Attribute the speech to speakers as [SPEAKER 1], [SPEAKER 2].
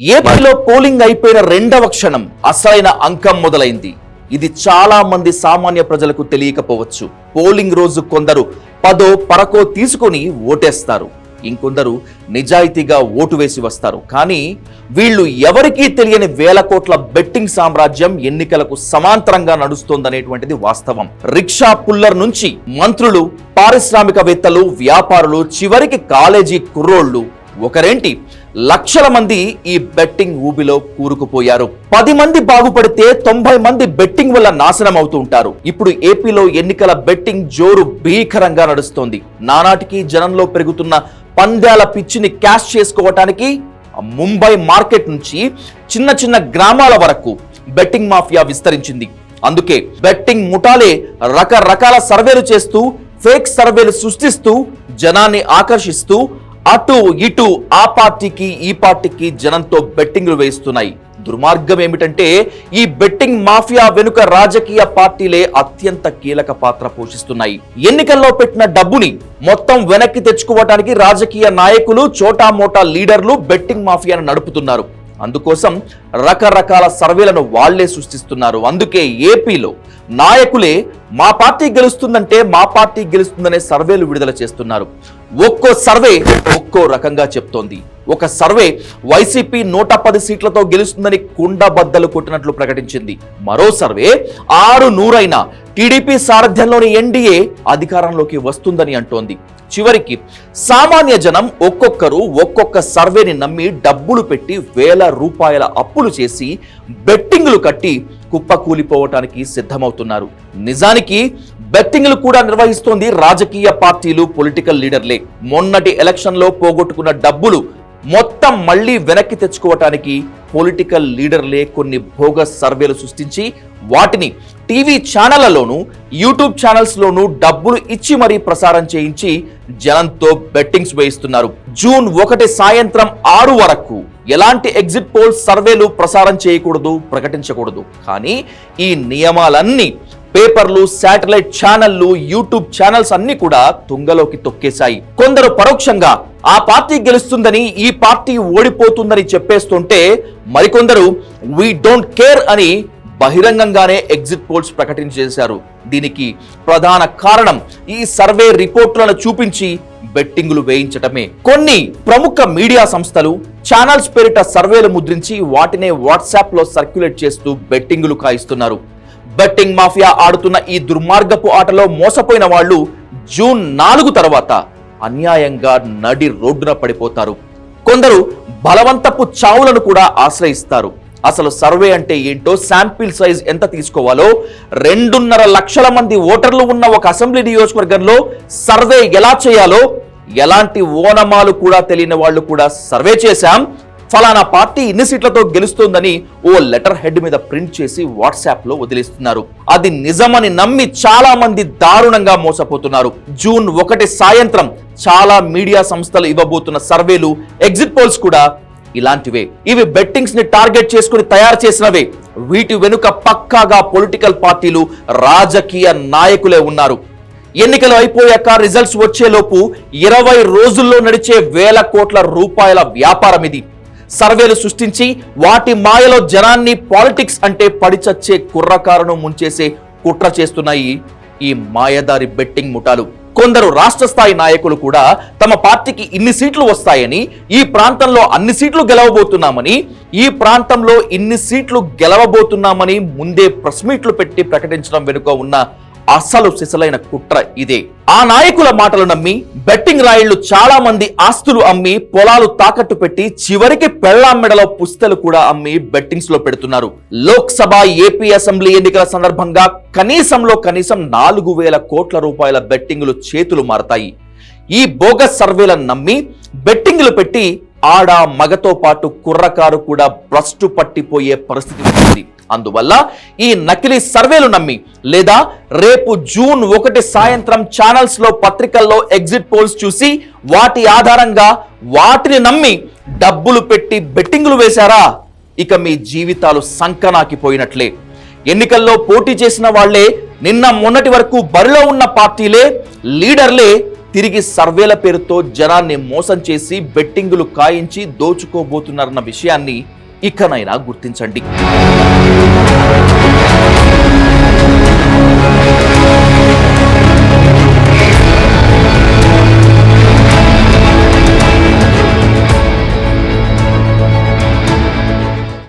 [SPEAKER 1] ఏపీలో పోలింగ్ అయిపోయిన రెండవ క్షణం అసలైన అంకం మొదలైంది. ఇది చాలా మంది సామాన్య ప్రజలకు తెలియకపోవచ్చు. పోలింగ్ రోజు కొందరు పదో పరకో తీసుకొని ఓటేస్తారు. ఇంకొందరు నిజాయితీగా ఓటు వేసి వస్తారు. కానీ వీళ్ళు ఎవరికీ తెలియని వేల కోట్ల బెట్టింగ్ సామ్రాజ్యం ఎన్నికలకు సమాంతరంగా నడుస్తోందనేటువంటిది వాస్తవం. రిక్షా పుల్లర్ నుంచి మంత్రులు పారిశ్రామికవేత్తలు వ్యాపారులు చివరికి కాలేజీ కుర్రోళ్ళు ఒకరేంటి? లక్షల మంది ఈ బెట్టింగ్ ఊబిలో కూరుకుపోయారు. పది మంది బాగుపడితే తొంభై మంది బెట్టింగ్ వల్ల నాశనం అవుతూ ఉంటారు. ఇప్పుడు ఏపీలో ఎన్నికల బెట్టింగ్ జోరు భీకరంగా నడుస్తోంది. నానాటికి జనంలో పెరుగుతున్న పందాల పిచ్చిని క్యాష్ చేసుకోవటానికి ముంబై మార్కెట్ నుంచి చిన్న చిన్న గ్రామాల వరకు బెట్టింగ్ మాఫియా విస్తరించింది. అందుకే బెట్టింగ్ ముఠాలే రకరకాల సర్వేలు చేస్తూ ఫేక్ సర్వేలు సృష్టిస్తూ జనాన్ని ఆకర్షిస్తూ అటు ఇటు ఆ పార్టీకి ఈ పార్టీకి జనంతో బెట్టింగ్లు వేస్తున్నాయి. దుర్మార్గం ఏమిటంటే ఈ బెట్టింగ్ మాఫియా వెనుక రాజకీయ పార్టీలే అత్యంత కీలక పాత్ర పోషిస్తున్నాయి. ఎన్నికల్లో పెట్టిన డబ్బుని మొత్తం వెనక్కి తెచ్చుకోవటానికి రాజకీయ నాయకులు చోటా మోటా లీడర్లు బెట్టింగ్ మాఫియాను నడుపుతున్నారు. అందుకోసం రకరకాల సర్వేలను వాళ్ళే సృష్టిస్తున్నారు. అందుకే ఏపీలో నాయకులే మా పార్టీ గెలుస్తుందంటే మా పార్టీ గెలుస్తుందనే సర్వేలు విడుదల చేస్తున్నారు. ఒక్కో సర్వే ఒక్కో రకంగా చెప్తోంది. ఒక సర్వే వైసీపీ నూట పది సీట్లతో గెలుస్తుందని కుండబద్దలు కొట్టినట్లు ప్రకటించింది. మరో సర్వే ఆరు నూరైన టీడీపీ సారథ్యంలోని ఎన్డీఏ అధికారంలోకి వస్తుందని అంటోంది. చివరికి సామాన్య జనం ఒక్కొక్కరు ఒక్కొక్క సర్వేని నమ్మి డబ్బులు పెట్టి వేల రూపాయల అప్పులు చేసి బెట్టింగ్లు కట్టి కుప్పకూలిపోవటానికి సిద్ధమవుతున్నారు. నిజానికి బెట్టింగ్లు కూడా నిర్వహిస్తోంది రాజకీయ పార్టీలు పొలిటికల్ లీడర్లే. మొన్నటి ఎలక్షన్లో పోగొట్టుకున్న డబ్బులు మొత్తం మళ్ళీ వెనక్కి తెచ్చుకోవటానికి పొలిటికల్ లీడర్లే కొన్ని భోగస్ సర్వేలు సృష్టించి వాటిని టీవీ ఛానళ్ళలోనూ యూట్యూబ్ ఛానల్స్లోనూ డబ్బులు ఇచ్చి మరీ ప్రసారం చేయించి జనంతో బెట్టింగ్స్ వేయిస్తున్నారు. జూన్ ఒకటి సాయంత్రం ఆరు వరకు ఎలాంటి ఎగ్జిట్ పోల్స్ సర్వేలు ప్రసారం చేయకూడదు ప్రకటించకూడదు. కానీ ఈ నియమాలన్నీ పేపర్లు శాటిలైట్ ఛానళ్ళు యూట్యూబ్ ఛానల్స్ అన్ని కూడా తుంగలోకి తొక్కేశాయి. కొందరు పరోక్షంగా ఆ పార్టీ గెలుస్తుందని ఈ పార్టీ ఓడిపోతుందని చెప్పేస్తుంటే మరికొందరు వీ డోంట్ కేర్ అని బహిరంగంగానే ఎగ్జిట్ పోల్స్ ప్రకటించేశారు. దీనికి ప్రధాన కారణం ఈ సర్వే రిపోర్టులను చూపించి బెట్టింగులు వేయించటమే. కొన్ని ప్రముఖ మీడియా సంస్థలు ఛానల్స్ పేరిట సర్వేలు ముద్రించి వాటినే వాట్సాప్లో సర్క్యులేట్ చేస్తూ బెట్టింగులు కాయిస్తున్నారు. బెట్టింగ్ మాఫియా ఆడుతున్న ఈ దుర్మార్గపు ఆటలో మోసపోయిన వాళ్ళు జూన్ నాలుగు తర్వాత అన్యాయంగా నడి రోడ్డున పడిపోతారు. కొందరు బలవంతపు చావులను కూడా ఆశ్రయిస్తారు. అసలు సర్వే అంటే ఏంటో శాంపిల్ సైజ్ ఎంత తీసుకోవాలో రెండున్నర లక్షల మంది ఓటర్లు ఉన్న ఒక అసెంబ్లీ నియోజకవర్గంలో సర్వే ఎలా చేయాలో ఎలాంటి ఓనమాలు కూడా తెలియని వాళ్ళు కూడా సర్వే చేశాం. ఫలానా పార్టీ ఇన్ని సీట్లతో గెలుస్తోందని ఓ లెటర్ హెడ్ మీద ప్రింట్ చేసి వాట్సాప్లో వదిలిస్తున్నారు. అది నిజమని నమ్మి చాలా మంది దారుణంగా మోసపోతున్నారు. జూన్ ఒకటి సాయంత్రం చాలా మీడియా సంస్థలు ఇవ్వబోతున్న సర్వేలు ఎగ్జిట్ పోల్స్ కూడా ఇలాంటివే. ఇవి బెట్టింగ్స్ని టార్గెట్ చేసుకుని తయారు చేసినవే. వీటి వెనుక పక్కాగా పొలిటికల్ పార్టీలు రాజకీయ నాయకులే ఉన్నారు. ఎన్నికలు అయిపోయాక రిజల్ట్స్ వచ్చేలోపు ఇరవై రోజుల్లో నడిచే వేల కోట్ల రూపాయల వ్యాపారం ఇది. సర్వేలు సృష్టించి వాటి మాయలో జనాన్ని పాలిటిక్స్ అంటే పడిచచ్చే కుర్రకారును ముంచేసే కుట్ర చేస్తున్నాయి ఈ మాయదారి బెట్టింగ్ ముఠాలు. కొందరు రాష్ట్ర స్థాయి నాయకులు కూడా తమ పార్టీకి ఇన్ని సీట్లు వస్తాయని ఈ ప్రాంతంలో అన్ని సీట్లు గెలవబోతున్నామని ఈ ప్రాంతంలో ఇన్ని సీట్లు గెలవబోతున్నామని ముందే ప్రెస్ మీట్లు పెట్టి ప్రకటించడం వెనుక ఉన్న అసలు సిసలైన కుట్ర ఇదే. ఆ నాయకుల మాటలు నమ్మి బెట్టింగ్ రాయిళ్ళు చాలా మంది ఆస్తులు అమ్మి పొలాలు తాకట్టు పెట్టి చివరికి పెళ్ళాం మెడలో పుస్తలు కూడా అమ్మి బెట్టింగ్స్లో పెడుతున్నారు. లోక్సభ ఏపీ అసెంబ్లీ ఎన్నికల సందర్భంగా కనీసంలో కనీసం నాలుగు వేల కోట్ల రూపాయల బెట్టింగులు చేతులు మారతాయి. ఈ బోగస్ సర్వేలను నమ్మి బెట్టింగ్లు పెట్టి ఆడ మగతో పాటు కుర్రకారు కూడా భ్రష్టు పట్టిపోయే పరిస్థితి ఉంటుంది అందువల్ల ఈ నకిలీ సర్వేలు నమ్మి లేదా రేపు జూన్ ఒకటి సాయంత్రం ఛానల్స్లో పత్రికల్లో ఎగ్జిట్ పోల్స్ చూసి వాటి ఆధారంగా వాటిని నమ్మి డబ్బులు పెట్టి బెట్టింగులు వేశారా? ఇక మీ జీవితాలు సంకనాకిపోయినట్లే. ఎన్నికల్లో పోటీ చేసిన వాళ్ళే నిన్న మొన్నటి వరకు బరిలో ఉన్న పార్టీలే లీడర్లే తిరిగి సర్వేల పేరుతో జనాన్ని మోసం చేసి బెట్టింగులు కాయించి దోచుకోబోతున్నారన్న విషయాన్ని ఇకనైనా గుర్తించండి.